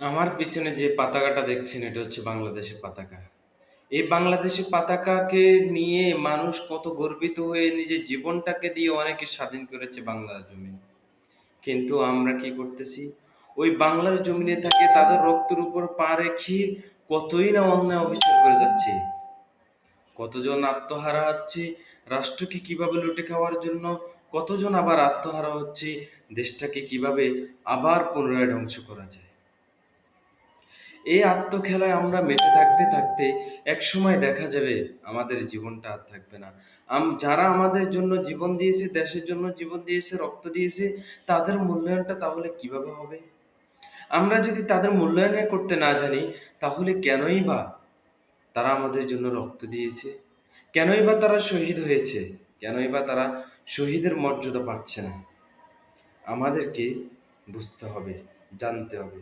আমার পিছনে যে পতাকাটা দেখছেন এটা হচ্ছে বাংলাদেশের পতাকা। এই বাংলাদেশের পতাকাকে নিয়ে মানুষ কত গর্বিত হয়ে নিজের জীবনটাকে দিয়ে অনেকে স্বাধীন করেছে বাংলার জমিন। কিন্তু আমরা কি করতেছি? ওই বাংলার জমিনে থাকে তাদের রক্তের উপর পা রেখে কতই না অন্যায় অবিচার করে যাচ্ছে কতজন আত্মহারা হচ্ছে রাষ্ট্রকে কীভাবে লুটে খাওয়ার জন্য, কতজন আবার আত্মহারা হচ্ছে দেশটাকে কীভাবে আবার পুনরায় ধ্বংস করা যায়। এই আত্মখেলায় আমরা মেতে থাকতে, থাকতে একসময় দেখা যাবে আমাদের জীবনটা আর থাকবে না। আম যারা আমাদের জন্য জীবন দিয়েছে, দেশের জন্য জীবন দিয়েছে, রক্ত দিয়েছে, তাদের মূল্যায়নটা তাহলে কীভাবে হবে? আমরা যদি তাদের মূল্যায়নই করতে না জানি, তাহলে কেনই বা তারা আমাদের জন্য রক্ত দিয়েছে? কেনই বা তারা শহীদ হয়েছে? কেনই বা তারা শহীদের মর্যাদা পাচ্ছে না? আমাদেরকে বুঝতে হবে, জানতে হবে,